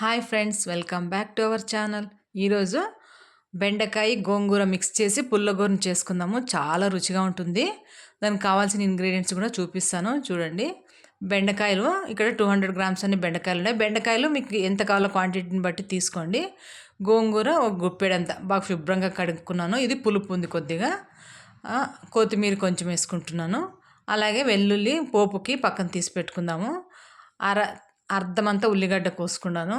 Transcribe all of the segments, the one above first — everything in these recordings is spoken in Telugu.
Hi friends welcome back to our channel. ఈరోజు బెండకాయ గోంగూర మిక్స్ చేసి పుల్లగూరను చేసుకుందాము. చాలా రుచిగా ఉంటుంది. దానికి కావాల్సిన ఇంగ్రీడియంట్స్ కూడా చూపిస్తాను. చూడండి. బెండకాయలు ఇక్కడ టూ హండ్రెడ్ గ్రామ్స్ అన్ని బెండకాయలు ఉన్నాయి. బెండకాయలు మీకు ఎంత కావాలో క్వాంటిటీని బట్టి తీసుకోండి. గోంగూర ఒక గుప్పెడంత. బాగా శుభ్రంగా కడుక్కున్నాను. ఇది పులుపు ఉంది కొద్దిగా. కొత్తిమీర కొంచెం వేసుకుంటున్నాను. అలాగే వెల్లుల్లి పోపుకి పక్కన తీసి పెట్టుకుందాము. అర అర్ధమంతా ఉల్లిగడ్డ కోసుకున్నాను.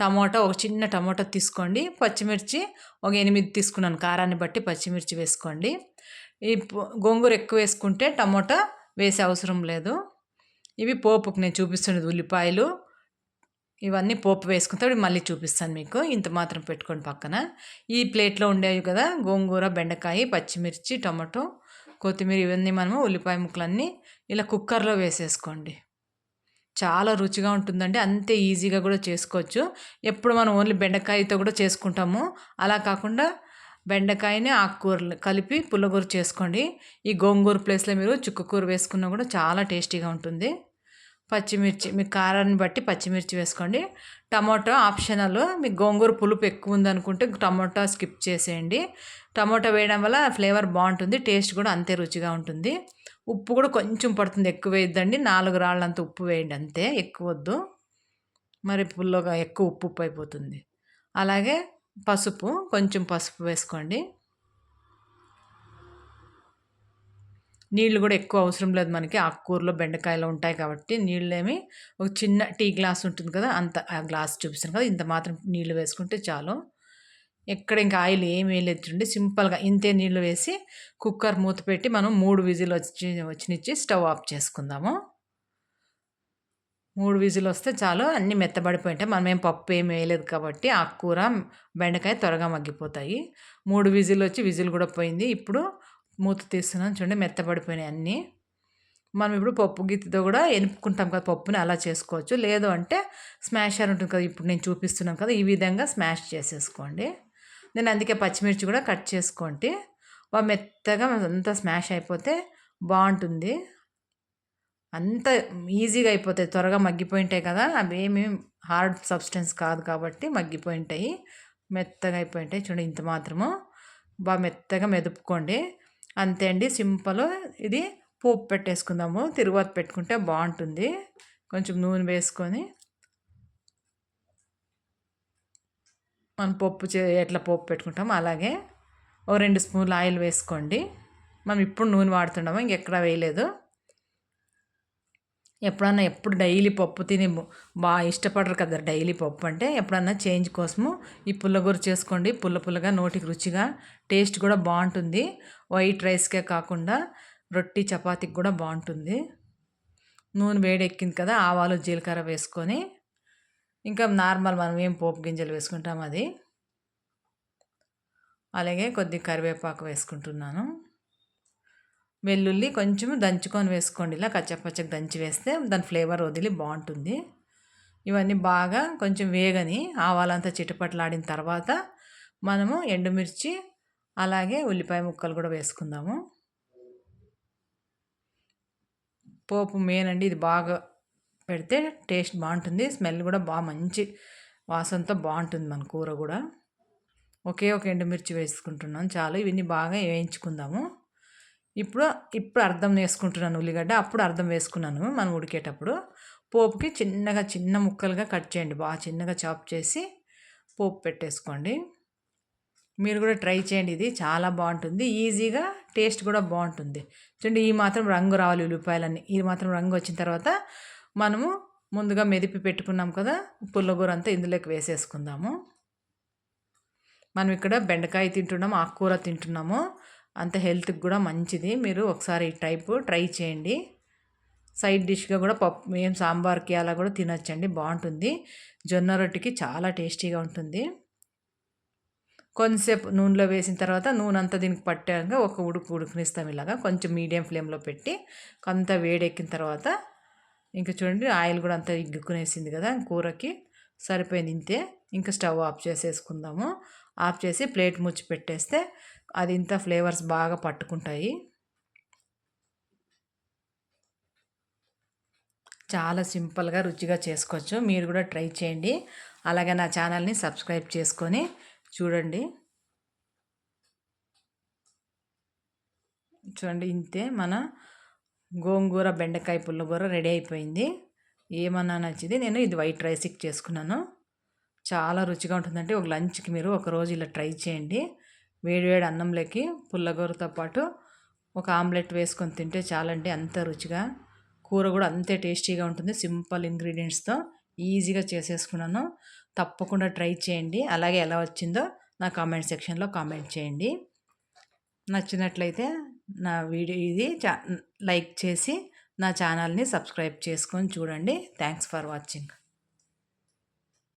టమాటో ఒక చిన్న టమాటో తీసుకోండి. పచ్చిమిర్చి ఒక ఎనిమిది తీసుకున్నాను. కారాన్ని బట్టి పచ్చిమిర్చి వేసుకోండి. ఈ గోంగూర ఎక్కువ వేసుకుంటే టమాటా వేసే అవసరం లేదు. ఇవి పోపుకు నేను చూపిస్తున్నది ఉల్లిపాయలు. ఇవన్నీ పోపు వేసుకుంటే మళ్ళీ చూపిస్తాను మీకు. ఇంత మాత్రం పెట్టుకోండి పక్కన. ఈ ప్లేట్లో ఉండేవి కదా గోంగూర బెండకాయ పచ్చిమిర్చి టమాటో కొత్తిమీర ఇవన్నీ మనము ఉల్లిపాయ ముక్కలన్నీ ఇలా కుక్కర్లో వేసేసుకోండి. చాలా రుచిగా ఉంటుందండి. అంతే ఈజీగా కూడా చేసుకోవచ్చు. ఎప్పుడు మనం ఓన్లీ బెండకాయతో కూడా చేసుకుంటాము. అలా కాకుండా బెండకాయని ఆకుకూరలు కలిపి పుల్లగూర చేసుకోండి. ఈ గోంగూర ప్లేస్లో మీరు చుక్కకూర వేసుకున్నా కూడా చాలా టేస్టీగా ఉంటుంది. పచ్చిమిర్చి మీ కారాన్ని బట్టి పచ్చిమిర్చి వేసుకోండి. టమాటో ఆప్షనల్ మీకు గోంగూర పులుపు ఎక్కువ ఉందనుకుంటే టమాటా స్కిప్ చేసేయండి. టమాటా వేయడం వల్ల ఫ్లేవర్ బాగుంటుంది టేస్ట్ కూడా అంతే రుచిగా ఉంటుంది. ఉప్పు కూడా కొంచెం పడుతుంది ఎక్కువ వేయద్దండి. నాలుగు రాళ్ళంత ఉప్పు వేయండి అంతే. ఎక్కువ వద్దు. మరి పుల్లగా ఎక్కువ ఉప్పు ఉప్పు అయిపోతుంది. అలాగే పసుపు కొంచెం పసుపు వేసుకోండి. నీళ్ళు కూడా ఎక్కువ అవసరం లేదు మనకి. ఆకుకూరలో బెండకాయలు ఉంటాయి కాబట్టి నీళ్ళేమి ఒక చిన్న టీ గ్లాస్ ఉంటుంది కదా అంత ఆ గ్లాస్ చూపిస్తాను కదా ఇంత మాత్రం నీళ్ళు వేసుకుంటే చాలు. ఎక్కడ ఇంకా ఆయిల్ ఏమి వేయలేదు చూడండి సింపుల్గా ఇంతే నీళ్ళు వేసి కుక్కర్ మూత పెట్టి మనం మూడు విజిల్ వచ్చి వచ్చినిచ్చి స్టవ్ ఆఫ్ చేసుకుందాము. మూడు విజిల్ వస్తే చాలు అన్నీ మెత్తబడిపోయి మనం ఏం పప్పు ఏం వేయలేదు కాబట్టి ఆ కూర బెండకాయ త్వరగా మగ్గిపోతాయి. మూడు విజిల్ వచ్చి విజిల్ కూడా పోయింది. ఇప్పుడు మూత తీస్తున్నాం చూడండి మెత్తబడిపోయినాయి అన్నీ. మనం ఇప్పుడు పప్పు గిత్తితో కూడా ఎనుపుకుంటాం కదా పప్పుని అలా చేసుకోవచ్చు. లేదు అంటే స్మాషర్ ఉంటుంది కదా ఇప్పుడు నేను చూపిస్తున్నాను కదా ఈ విధంగా స్మాష్ చేసేసుకోండి. నేను అందుకే పచ్చిమిర్చి కూడా కట్ చేసుకోండి మెత్తగా అంతా స్మాష్ అయిపోతే బాగుంటుంది. అంత ఈజీగా అయిపోతాయి. త్వరగా మగ్గిపోయి ఉంటాయి కదా అవి ఏమి హార్డ్ సబ్స్టెన్స్ కాదు కాబట్టి మగ్గిపోయి ఉంటాయి మెత్తగా అయిపోయి ఉంటాయి చూడండి ఇంత మాత్రము. బాగా మెత్తగా మెదుపుకోండి. అంతే అండి. సింపుల్ ఇది పోపు పెట్టేసుకుందాము. తిరువాత పెట్టుకుంటే బాగుంటుంది. కొంచెం నూనె వేసుకొని మనం పప్పు చే ఎట్లా పప్పు పెట్టుకుంటామో అలాగే ఓ రెండు స్పూన్లు ఆయిల్ వేసుకోండి. మనం ఇప్పుడు నూనె వాడుతున్నాము ఇంకెక్కడ వేయలేదు. ఎప్పుడన్నా ఎప్పుడు డైలీ పప్పు తిని బాగా ఇష్టపడరు కదా డైలీ పప్పు అంటే ఎప్పుడన్నా చేంజ్ కోసము ఈ పుల్లగూర చేసుకోండి. పుల్ల పుల్లగా నోటికి రుచిగా టేస్ట్ కూడా బాగుంటుంది. వైట్ రైస్కే కాకుండా రొట్టి చపాతీకి కూడా బాగుంటుంది. నూనె వేడెక్కింది కదా ఆవాలు జీలకర్ర వేసుకొని ఇంకా నార్మల్ మనం ఏం పోపు గింజలు వేసుకుంటాం అది. అలాగే కొద్ది కరివేపాకు వేసుకుంటున్నాను. వెల్లుల్లి కొంచెం దంచుకొని వేసుకోండి. ఇలా కచ్చపచ్చకి దంచి వేస్తే దాని ఫ్లేవర్ వదిలి బాగుంటుంది. ఇవన్నీ బాగా కొంచెం వేగని ఆవాలంతా చిటపట్లాడిన తర్వాత మనము ఎండుమిర్చి అలాగే ఉల్లిపాయ ముక్కలు కూడా వేసుకుందాము. పోపు మెయిన్ అండి. ఇది బాగా పెడితే టేస్ట్ బాగుంటుంది స్మెల్ కూడా బాగా మంచి వాసనతో బాగుంటుంది మన కూర కూడా. ఒకే ఒక ఎండుమిర్చి వేసుకుంటున్నాను చాలు ఇవన్నీ బాగా వేయించుకుందాము. ఇప్పుడు ఇప్పుడు అర్థం వేసుకుంటున్నాను ఉల్లిగడ్డ అప్పుడు అర్థం వేసుకున్నాను మనం ఉడికేటప్పుడు. పోపుకి చిన్నగా చిన్న ముక్కలుగా కట్ చేయండి బాగా చిన్నగా చాప్ చేసి పోపు పెట్టేసుకోండి. మీరు కూడా ట్రై చేయండి ఇది చాలా బాగుంటుంది ఈజీగా టేస్ట్ కూడా బాగుంటుంది. చూడండి ఈ మాత్రం రంగు రావాలి ఉల్లిపాయలన్నీ ఈ మాత్రం రంగు వచ్చిన తర్వాత మనము ముందుగా మెదిపి పెట్టుకున్నాం కదా పుల్లగూర అంతా ఇందులోకి వేసేసుకుందాము. మనం ఇక్కడ బెండకాయ తింటున్నాము ఆకుకూర తింటున్నాము. అంత హెల్త్కి కూడా మంచిది. మీరు ఒకసారి ఈ టైపు ట్రై చేయండి. సైడ్ డిష్గా కూడా పప్పు ఏం సాంబార్కి అలా కూడా తినొచ్చండి బాగుంటుంది. జొన్న రొట్టెకి చాలా టేస్టీగా ఉంటుంది. కొంతసేపు నూనెలో వేసిన తర్వాత నూనె అంతా దీనికి పట్టాక ఒక ఉడుకు ఉడుకునిస్తాం ఇలాగా. కొంచెం మీడియం ఫ్లేమ్లో పెట్టి కొంత వేడెక్కిన తర్వాత ఇంకా చూడండి ఆయిల్ కూడా అంతా ఇగ్గుకునేసింది కదా కూరకి. సరిపోయింది ఇంతే. ఇంకా స్టవ్ ఆఫ్ చేసేసుకుందాము. ఆఫ్ చేసి ప్లేట్ ముచ్చి పెట్టేస్తే అది ఇంత ఫ్లేవర్స్ బాగా పట్టుకుంటాయి. చాలా సింపుల్గా రుచిగా చేసుకోవచ్చు. మీరు కూడా ట్రై చేయండి. అలాగే నా ఛానల్ని సబ్స్క్రైబ్ చేసుకొని చూడండి. చూడండి ఇంతే మన గోంగూర బెండకాయ పుల్లగూర రెడీ అయిపోయింది. ఏమన్నా నచ్చింది నేను ఇది వైట్ రైస్కి చేసుకున్నాను. చాలా రుచిగా ఉంటుందంటే ఒక లంచ్కి మీరు ఒక రోజు ఇలా ట్రై చేయండి. వేడివేడి అన్నంలోకి పుల్లగూరతో పాటు ఒక ఆమ్లెట్ వేసుకొని తింటే చాలంటే అంత రుచిగా. కూర కూడా అంతే టేస్టీగా ఉంటుంది. సింపుల్ ఇంగ్రీడియంట్స్తో ఈజీగా చేసేసుకున్నాను. తప్పకుండా ట్రై చేయండి. అలాగే ఎలా వచ్చిందో నా కామెంట్ సెక్షన్లో కామెంట్ చేయండి. నచ్చినట్లయితే నా వీడియో ఇది. చా లైక్ చేసి నా ఛానల్ని సబ్స్క్రైబ్ చేసుకొని చూడండి. Thanks for watching.